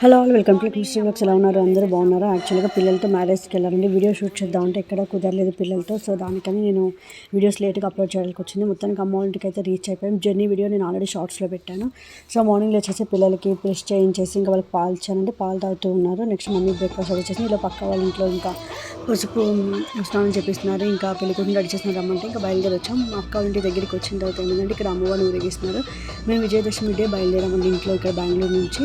Hello all welcome to Christy works. ఎలా ఉన్నారు? అందరూ బాగున్నారు? యాక్చువల్గా పిల్లలతో మ్యారేజ్కి వెళ్ళాలండి. వీడియో షూట్ చేద్దామంటే ఎక్కడ కుదరలేదు పిల్లలతో. సో దానికని నేను వీడియోస్ లేట్గా అప్లోడ్ చేయడానికి వచ్చింది. మొత్తానికి అమ్మ ఇంటికి అయితే రీచ్ అయిపోయాం. జర్నీ వీడియో నేను ఆల్రెడీ షార్ట్స్లో పెట్టాను. సో మార్నింగ్ వచ్చేసి పిల్లలకి బ్రష్ చేయించేసి ఇంకా వాళ్ళకి పాలు ఇచ్చానండి. పాలు తాగుతూ ఉన్నారు. నెక్స్ట్ మమ్మీ బ్రేక్ఫాస్ట్ వచ్చేసి ఇలా పక్క వాళ్ళ ఇంట్లో ఇంకా పసుపు స్నానం చేపిస్తున్నారు. ఇంకా పెళ్ళి కూతురు రెడీ చేస్తున్నారు రమ్మంటే ఇంకా బయలుదేరి వచ్చాం. మా అక్క వాళ్ళ ఇంటి దగ్గరికి వచ్చిన తర్వాత ఏంటంటే ఇక్కడ అమ్మవారిని ఊరేగిస్తున్నారు. మేము విజయదశమి డే బయలుదేరామండి ఇంట్లో ఇక్కడ బెంగళూరు నుంచి.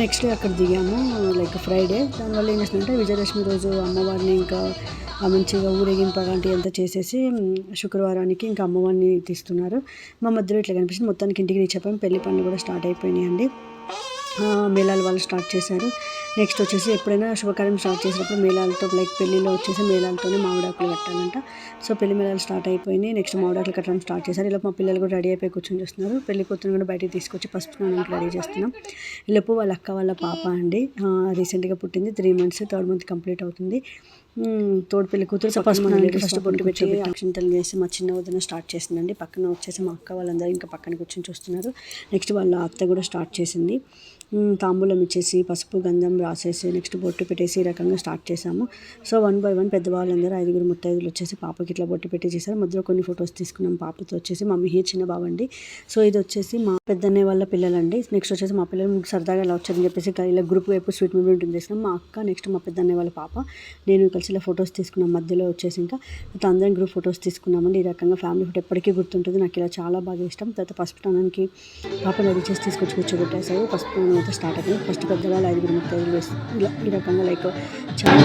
నెక్స్ట్ అక్కడ దిగాము లైక్ ఫ్రైడే దానివల్ల ఏం చేస్తుందంటే విజయదశమి రోజు అమ్మవారిని ఇంకా మంచిగా ఊరేగింపు అలాంటివి అంతా చేసేసి శుక్రవారానికి ఇంకా అమ్మవారిని తీస్తున్నారు. మా మధ్యలో ఇట్లా కనిపిస్తుంది మొత్తానికి ఇంటికి రీచ్ అయిపోయాం. పెళ్ళి పనులు కూడా స్టార్ట్ అయిపోయినాయండి. ఆ, మేళాలు వాళ్ళు స్టార్ట్ చేశారు. నెక్స్ట్ వచ్చేసి ఎప్పుడైనా శుభకార్యం స్టార్ట్ చేసినప్పుడు మేళాలతో లైక్ పెళ్ళిలో వచ్చేసి మేళాలతోనే మామిడాకులు కట్టాలంట. సో పెళ్ళి మేళాలు స్టార్ట్ అయిపోయినాయి. నెక్స్ట్ మామిడాకులు కట్టడం స్టార్ట్ చేశారు. ఇలా మా పిల్లలు కూడా రెడీ అయిపోయి కూర్చొని చూస్తున్నారు. పెళ్ళి కూతురు కూడా బయటికి తీసుకొచ్చి పసుపు స్నానానికి రెడీ చేస్తున్నాం. ఇలాపు వాళ్ళ అక్క వాళ్ళ పాప అండి. రీసెంట్గా పుట్టింది. Three months third month complete అవుతుంది. తోడు పెళ్ళి కూతురు సపోజ్ మనకి ఫస్ట్ బొట్టు పెట్టి అక్షింతలు వేసి మా చిన్న వదిన స్టార్ట్ చేసిందండి. పక్కన వచ్చేసి మా అక్క వాళ్ళందరూ ఇంకా పక్కన కూర్చొని చూస్తున్నారు. నెక్స్ట్ వాళ్ళ అత్త కూడా స్టార్ట్ చేసింది. తాంబూలం ఇచ్చేసి పసుపు గంధం రాసేసి నెక్స్ట్ బొట్టు పెట్టేసి ఈ రకంగా స్టార్ట్ చేసాము సో వన్ బై వన్ పెద్దవాళ్ళందరూ ఐదుగురు ముత్తైదులు వచ్చేసి పాపకి ఇట్లా బొట్టు పెట్టి చేశారు. మధ్యలో కొన్ని ఫొటోస్ తీసుకున్నాం. పాపతో వచ్చేసి మమ్మీ హీ చిన్న బాబండి సో ఇది వచ్చేసి మా పెద్దన్నయ్య వాళ్ళ పిల్లలండి. నెక్స్ట్ వచ్చేసి మా పిల్లలు సరదాగా ఇలా వచ్చారని చెప్పేసి ఇలా గ్రూప్ వైపు స్వీట్ మూమెంట్ చేసినాం. మా అక్క నెక్స్ట్ మా పెద్దన్నయ్య వాళ్ళ పాప. నేను కలిసి ఇలా ఫొటోస్ తీసుకున్నాం. మధ్యలో వచ్చేసి ఇంకా అందరం గ్రూప్ ఫొటోస్ తీసుకున్నామండి. ఈ రకంగా ఫ్యామిలీ ఫోటో ఎప్పటికీ గుర్తుంటుంది. నాకు ఇలా చాలా బాగా ఇష్టం. తర్వాత పసుపు టనానికి పాప రెడీ చేసి తీసుకొచ్చి కూర్చోబెట్టేసారు పసుపు అయితే స్టార్ట్ అయిపోయింది. ఫస్ట్ పెద్దవాళ్ళు ఐదుగురు ముత్తైదులు వేసి ఇలా ఈ రకంగా లైక్ చాలా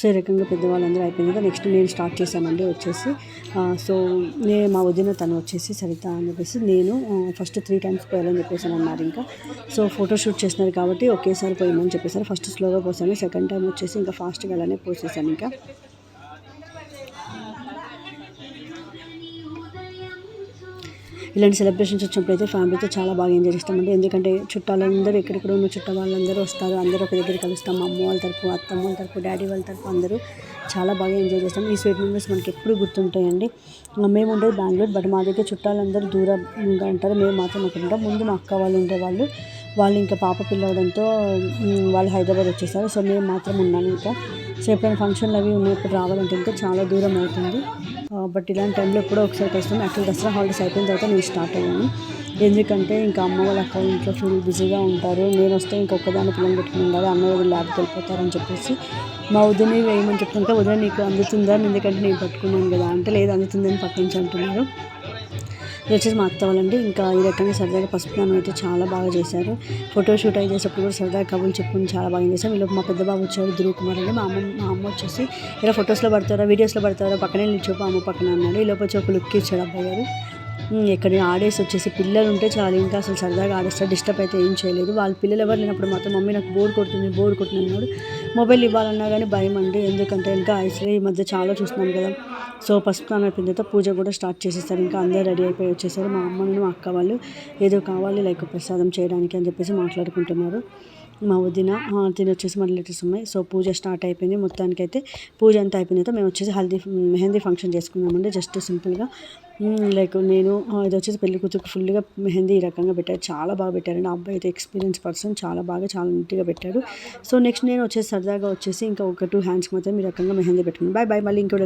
సో ఈ రకంగా పెద్దవాళ్ళందరూ అయిపోయింది కదా నెక్స్ట్ నేను స్టార్ట్ చేశానండి వచ్చేసి సో నేను మా వదిన తను వచ్చేసి సరిత అని చెప్పేసి నేను ఫస్ట్ త్రీ టైమ్స్ పోయాలని చెప్పేసాను అన్నారు ఇంకా. సో ఫోటో షూట్ చేస్తున్నారు కాబట్టి ఒకేసారి పోయమని చెప్పేసారు. ఫస్ట్ స్లోగా పోసాను సెకండ్ టైం వచ్చేసి ఇంకా ఫాస్ట్గా అలానే పోసేసాను ఇంకా. ఇలాంటి సెలబ్రేషన్స్ వచ్చినప్పుడు అయితే ఫ్యామిలీతో చాలా బాగా ఎంజాయ్ చేస్తామండి. ఎందుకంటే చుట్టాలందరూ ఎక్కడెక్కడ ఉన్న చుట్టాల వాళ్ళందరూ వస్తారు. అందరూ ఒక దగ్గర కలుస్తాం. అమ్మ వాళ్ళ తరపు అత్తమ్మ వాళ్ళ తరపు డాడీ వాళ్ళ తరపు అందరూ చాలా బాగా ఎంజాయ్ చేస్తాం. ఈ స్వీట్ మెమరీస్ మనకి ఎప్పుడు గుర్తుంటాయండి. మేము ఉండేది బెంగళూరు బట్ మా దగ్గర చుట్టాలందరూ దూరంగా ఉంటారు. మేము మాత్రం అక్కడ ఉంటాం. ముందు మా అక్క వాళ్ళు ఉండేవాళ్ళు. వాళ్ళు ఇంకా పాప పిల్లవడంతో వాళ్ళు హైదరాబాద్ వచ్చేసారు. సో మేము మాత్రం ఉన్నాను ఇంకా. సో ఎప్పుడైనా ఫంక్షన్లు అవి ఉన్నప్పుడు రావాలంటే ఇంకా చాలా దూరం అవుతుంది. బట్ ఇలాంటి టైంలో ఎప్పుడో ఒకసారి కలుస్తాం యాక్చువల్ దసరా హాలిడేస్ అయిపోయిన తర్వాత నేను స్టార్ట్ అయ్యాను. ఎందుకంటే ఇంకా అమ్మ వాళ్ళ అక్క ఇంట్లో ఫుల్ బిజీగా ఉంటారు. నేను వస్తే ఇంకొకదాన్ని పిల్లలు పెట్టుకుని ఉండాలి అన్నయ్య వాళ్ళు ల్యాబ్కి వెళ్ళిపోతారని చెప్పేసి మా వదిన వేయమని చెప్తుంటే వదిన నీకు అందుతుందా? ఎందుకంటే నేను పట్టుకున్నాను కదా. అంటే లేదు అందుతుందని పట్టించి అంటున్నారు. ఇది వచ్చేసి మా అత్త వాళ్ళండి. ఇంకా ఈ రకంగా సరదాగా పసుపు నాన్న అయితే చాలా బాగా చేశారు. ఫోటో షూట్ అయి చేసేటప్పుడు కూడా సరదాగా కబుర్లు చెప్పుకుని చాలా బాగా చేశాం ఇలా మా పెద్ద బాబు వచ్చాడు ధ్రువ్ కుమార్ అండి. మా అమ్మ మా అమ్మ వచ్చేసి ఇలా ఫొటోస్లో పడతారా వీడియోస్లో పడతారా పక్కనే నిల్చోపు అమ్మ పక్కన అన్నాడు. ఈ లోపు వచ్చి ఒక లుక్ ఇచ్చాడు అబ్బాయి గారు. ఎక్కడ ఆడేసి వచ్చేసి పిల్లలు ఉంటే చాలు ఇంకా అసలు సరదాగా ఆడేస్తారు డిస్టర్బ్ అయితే ఏం చేయలేదు. వాళ్ళ పిల్లలు ఎవరు లేనప్పుడు మాత్రం మమ్మీ నాకు బోర్ కొడుతుంది బోర్ కొడుతుంది అన్నాడు. మొబైల్ ఇవ్వాలన్నా కానీ భయం అండి. ఎందుకంటే ఇంకా ఐస్లో ఈ మధ్య చాలా చూస్తున్నాం కదా. సో పసుపు స్నానం అయిపోయిన తర్వాత పూజ కూడా స్టార్ట్ చేసేస్తారు ఇంకా అందరూ రెడీ అయిపోయి వచ్చేసారు. మా అమ్మను మా అక్క వాళ్ళు ఏదో కావాలి లైక్ ప్రసాదం చేయడానికి అని చెప్పేసి మాట్లాడుకుంటున్నారు. మా వదిన తినొచ్చేసి తిని వచ్చేసి మన రిలేటివ్స్ ఉన్నాయి. సో పూజ స్టార్ట్ అయిపోయింది. మొత్తానికి అయితే పూజ అంతా అయిపోయిన తర్వాత మేము వచ్చేసి హల్దీ మెహందీ ఫంక్షన్ చేసుకున్నామండి జస్ట్ సింపుల్గా లైక్ నేను ఇది వచ్చేసి పెళ్ళి కూతురు ఫుల్గా మెహందీ ఈ రకంగా పెట్టారు. చాలా బాగా పెట్టారండి ఆ అబ్బాయి అయితే ఎక్స్పీరియన్స్ పర్సన్ చాలా బాగా చాలా నీట్గా పెట్టారు సో నెక్స్ట్ నేను వచ్చేసి సరదాగా వచ్చేసి ఇంకా ఒక టూ హ్యాండ్స్కి మాత్రం ఈ రకంగా మెహందీ పెట్టుకున్నాను. బాయ్ బాయ్ మళ్ళీ ఇంకోటి